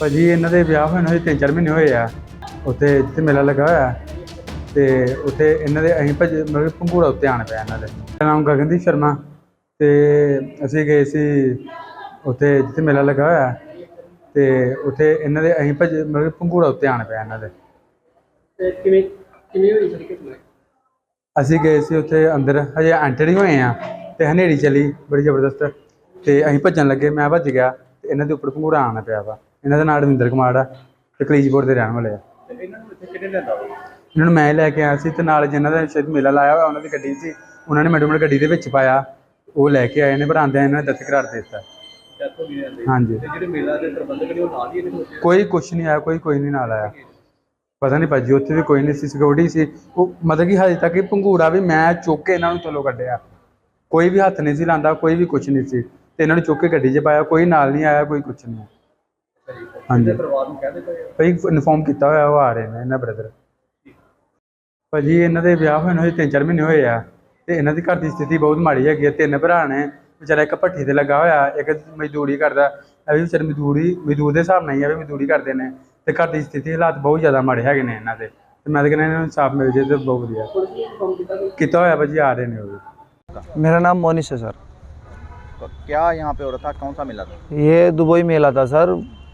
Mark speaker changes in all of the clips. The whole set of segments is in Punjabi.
Speaker 1: ਭਾਜੀ ਇਹਨਾਂ ਦੇ ਵਿਆਹ ਹੋਏ ਨੂੰ ਹਜੇ 3-4 ਮਹੀਨੇ ਹੋਏ ਆ। ਉੱਥੇ ਜਿੱਥੇ ਮੇਲਾ ਲੱਗਾ ਹੋਇਆ। ਤੇ ਉੱਥੇ ਇਹਨਾਂ ਦੇ ਅਸੀਂ ਭਾਜੀ ਮਤਲਬ ਕਿ ਪੰਘੂੜਾ ਉੱਤੇ ਆਣ ਪਿਆ ਇਹਨਾਂ ਦੇ। ਮੇਰਾ ਨਾਮ ਗਗਨਦੀਪ ਸ਼ਰਮਾ। ਤੇ ਅਸੀਂ ਗਏ ਸੀ ਉੱਥੇ ਜਿੱਥੇ ਮੇਲਾ ਲੱਗਾ ਹੋਇਆ। ਤੇ ਉੱਥੇ ਇਹਨਾਂ ਦੇ ਅਸੀਂ ਭਾਜੀ ਮਤਲਬ ਕਿ ਪੰਘੂੜਾ ਉੱਤੇ ਆਣ ਪਿਆ ਇਹਨਾਂ ਦੇ।
Speaker 2: ਤੇ ਕਿਵੇਂ ਕਿਵੇਂ ਹੋਈ ਘਟਨਾ?
Speaker 1: ਅਸੀਂ ਗਏ ਸੀ ਉੱਥੇ ਅੰਦਰ ਹਜੇ ਐਂਟਰ ਹੀ ਹੋਏ ਆ। ਤੇ ਹਨੇਰੀ ਚੱਲੀ ਬੜੀ ਜ਼ਬਰਦਸਤ। ਤੇ ਅਸੀਂ ਭੱਜਣ ਲੱਗੇ ਮੈਂ ਭੱਜ ਗਿਆ। ਤੇ ਇਹਨਾਂ ਦੇ ਉੱਪਰ ਪੰਘੂੜਾ ਆਣਾ ਪਿਆ ਵਾ। ਇਹਨਾਂ ਦਾ ਨਾਮ ਰਵਿੰਦਰ ਕੁਮਾਰ ਆ ਤੇ ਕਲੀਜਪੁਰ ਦੇ ਰਹਿਣ ਵਾਲੇ ਆ।
Speaker 2: ਤੇ ਇਹਨਾਂ ਨੂੰ ਇੱਥੇ ਕਿਹਨੇ ਲੈਂਦਾ ਵਾ?
Speaker 1: ਇਹਨਾਂ ਨੂੰ ਮੈਂ ਲੈ ਕੇ ਆਇਆ ਸੀ ਤੇ ਨਾਲ ਜਿਨ੍ਹਾਂ ਦਾ ਸ਼ਾਇਦ ਮੇਲਾ ਲਾਇਆ ਹੋਇਆ ਉਹਨਾਂ ਦੀ ਗੱਡੀ ਸੀ ਉਹਨਾਂ ਨੇ ਮੈਡਮ ਗੱਡੀ ਦੇ ਵਿੱਚ ਪਾਇਆ ਉਹ ਲੈ ਕੇ ਆਏ ਨੇ ਪਰ ਆਂਦਿਆਂ ਇਹਨਾਂ ਨੇ ਦੱਤ ਕਰਾਰ ਦੇ ਦਿੱਤਾ। ਹਾਂਜੀ।
Speaker 2: ਤੇ ਜਿਹੜੇ ਮੇਲਾ ਦੇ ਪ੍ਰਬੰਧਕ ਨੇ ਉਹ ਨਾਲ ਹੀ ਇਹਦੇ ਵਿੱਚ
Speaker 1: ਕੋਈ ਕੁਛ ਨਹੀਂ ਆਇਆ ਕੋਈ ਕੋਈ ਨਹੀਂ ਨਾਲ ਆਇਆ। ਪਤਾ ਨਹੀਂ ਭਾਜੀ ਉੱਥੇ ਵੀ ਕੋਈ ਨਹੀਂ ਸੀ ਸਿਕਿਉਰਿਟੀ ਸੀ। ਉਹ ਮਤਲਬ ਕਿ ਹਜੇ ਤੱਕ ਇਹ ਪੰਘੂੜਾ ਵੀ ਮੈਂ ਚੁੱਕ ਕੇ ਇਹਨਾਂ ਨੂੰ ਥੱਲੋਂ ਕੱਢਿਆ। ਕੋਈ ਵੀ ਹੱਥ ਨਹੀਂ ਸੀ ਲਾਂਦਾ ਕੋਈ ਵੀ ਕੁਛ ਨਹੀਂ ਸੀ। ਤੇ ਇਹਨਾਂ ਨੂੰ ਚੁੱਕ ਕੇ ਗੱਡੀ 'ਚ ਪਾਇਆ ਕੋਈ ਨਾਲ ਨਹੀਂ ਆਇਆ ਕੋਈ ਕੁਛ ਨਹੀਂ। ਹਾਂਜੀ
Speaker 2: ਪਰਿਵਾਰ ਨੂੰ ਕਹਿੰਦੇ ਪਏ ਆ
Speaker 1: ਭਾਈ ਇਨਫੋਰਮ ਕੀਤਾ ਹੋਇਆ ਉਹ ਆ ਰਹੇ ਨੇ ਇਹਨਾਂ ਬ੍ਰਦਰ ਭਾਜੀ ਇਹਨਾਂ ਦੇ ਵਿਆਹ ਹੋਏ ਨੂੰ ਹਜੇ 3-4 ਮਹੀਨੇ ਹੋਏ ਆ ਤੇ ਇਹਨਾਂ ਦੀ ਘਰ ਦੀ ਸਥਿਤੀ ਬਹੁਤ ਮਾੜੀ ਹੈਗੀ ਆ ਤਿੰਨ ਭਰਾ ਨੇ ਵਿਚਾਰਾ ਇੱਕ ਭੱਠੀ ਤੇ ਲੱਗਾ ਹੋਇਆ ਇੱਕ ਮਜ਼ਦੂਰੀ ਕਰਦਾ ਇਹ ਵੀ ਵਿਚਾਰੇ ਮਜ਼ਦੂਰੀ ਮਜ਼ਦੂਰ ਦੇ ਹਿਸਾਬ ਨਾਲ ਹੀ ਆ ਵੀ ਮਜ਼ਦੂਰੀ ਕਰਦੇ ਨੇ ਤੇ ਘਰ ਦੀ ਸਥਿਤੀ ਹਾਲਾਤ ਬਹੁਤ ਜ਼ਿਆਦਾ ਮਾੜੇ ਹੈਗੇ ਨੇ ਇਹਨਾਂ ਦੇ ਤੇ ਮੈਂ ਤਾਂ ਕਹਿੰਦਾ ਇਹਨਾਂ ਨੂੰ ਇਨਸਾਫ ਮਿਲ ਜੇ ਤੇ ਬਹੁਤ ਵਧੀਆ
Speaker 2: ਪੁਲਿਸ ਨੇ ਇਨਫੋਰਮ ਕੀਤਾ ਕਿ
Speaker 1: ਕੀਤਾ ਹੋਇਆ ਭਾਜੀ ਆ ਰਹੇ ਨੇ ਉਹ ਵੀ
Speaker 3: मेरा नाम मोनिश है सर
Speaker 4: तो क्या यहाँ पे हो रहा था कौन सा मेला था
Speaker 3: ये दुबई मेला था सर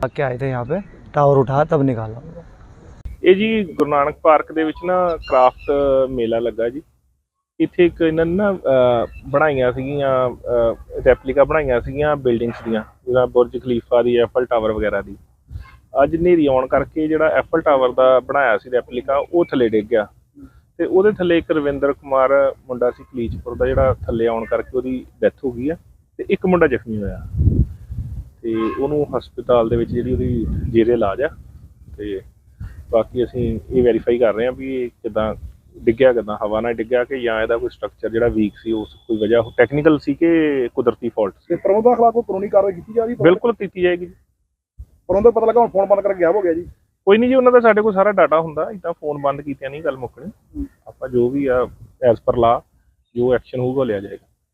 Speaker 3: भाग के आए थे यहाँ पे टावर उठाया तब निकाला
Speaker 5: ਇਹ ਜੀ ਗੁਰੂ ਨਾਨਕ ਪਾਰਕ ਦੇ ਵਿੱਚ ਨਾ ਕ੍ਰਾਫਟ ਮੇਲਾ ਲੱਗਾ ਜੀ ਇੱਥੇ ਇੱਕ ਇਹਨਾਂ ਨੇ ਨਾ ਅਹ, ਬਣਾਈਆਂ ਸੀਗੀਆਂ ਰੈਪਲੀਕਾ ਬਣਾਈਆਂ ਸੀਗੀਆਂ ਬਿਲਡਿੰਗਸ ਦੀਆਂ ਜਿਵੇਂ ਬੁਰਜ ਖਲੀਫਾ ਦੀ ਐਫਲ ਟਾਵਰ ਵਗੈਰਾ ਦੀ ਅੱਜ ਹਨੇਰੀ ਆਉਣ ਕਰਕੇ ਜਿਹੜਾ ਐਫਲ ਟਾਵਰ ਦਾ ਬਣਾਇਆ ਸੀ ਰੈਪਲੀਕਾ ਉਹ ਥੱਲੇ ਡਿੱਗ ਗਿਆ ਤੇ ਉਹਦੇ ਥੱਲੇ ਇੱਕ ਰਵਿੰਦਰ ਕੁਮਾਰ ਮੁੰਡਾ ਸੀ ਕਲੀਚਪੁਰ ਦਾ ਜਿਹੜਾ ਥੱਲੇ ਆਉਣ ਕਰਕੇ ਉਹਦੀ ਡੈਥ ਹੋ ਗਈ ਆ ਤੇ ਇੱਕ ਮੁੰਡਾ ਜ਼ਖਮੀ ਹੋਇਆ ਤੇ ਉਹਨੂੰ ਹਸਪਤਾਲ ਦੇ ਵਿੱਚ ਜਿਹੜੀ ਉਹਦੀ ਜੇਰੇ ਇਲਾਜ ਆ ਤੇ ਬਾਕੀ ਅਸੀਂ ਇਹ ਵੈਰੀਫਾਈ ਕਰ ਰਹੇ ਹਾਂ ਵੀ ਇਹ ਕਿਦਾਂ ਡਿੱਗਿਆ ਕਿਦਾਂ ਹਵਾ ਨਾਲ ਡਿੱਗਿਆ ਕਿ ਜਾਂ ਇਹਦਾ ਕੋਈ ਸਟਰਕਚਰ ਜਿਹੜਾ ਵੀਕ ਸੀ ਉਸ ਕੋਈ ਵਜ੍ਹਾ ਟੈਕਨੀਕਲ ਸੀ ਕਿ ਕੁਦਰਤੀ ਫਾਲਟ ਸੀ?
Speaker 6: ਤੇ ਪ੍ਰਬੰਧਕ ਖਿਲਾਫ ਕੋਈ ਕਾਨੂੰਨੀ ਕਾਰਵਾਈ ਕੀਤੀ ਜਾ ਰਹੀ? ਹੈ
Speaker 5: ਬਿਲਕੁਲ ਕੀਤੀ ਜਾਏਗੀ। ਜੀ।
Speaker 6: ਪ੍ਰਬੰਧਕ ਪਤਾ ਲੱਗਾ ਹੁਣ ਫੋਨ ਬੰਦ ਕਰਕੇ ਗਾਇਬ ਹੋ ਗਿਆ ਜੀ।
Speaker 5: ਕੋਈ ਨਹੀਂ ਜੀ ਉਹਨਾਂ ਦਾ ਸਾਡੇ ਕੋਲ ਸਾਰਾ ਡਾਟਾ ਹੁੰਦਾ ਇਦਾਂ ਫੋਨ ਬੰਦ ਕੀਤਿਆਂ ਨਹੀਂ ਗੱਲ ਮੁੱਕਣੀ। ਆਪਾਂ ਜੋ ਵੀ ਆ ਐਸ ਪਰ ਲਾ ਜੋ ਐਕਸ਼ਨ ਹੋਊਗਾ ਲਿਆ ਜਾਏਗਾ।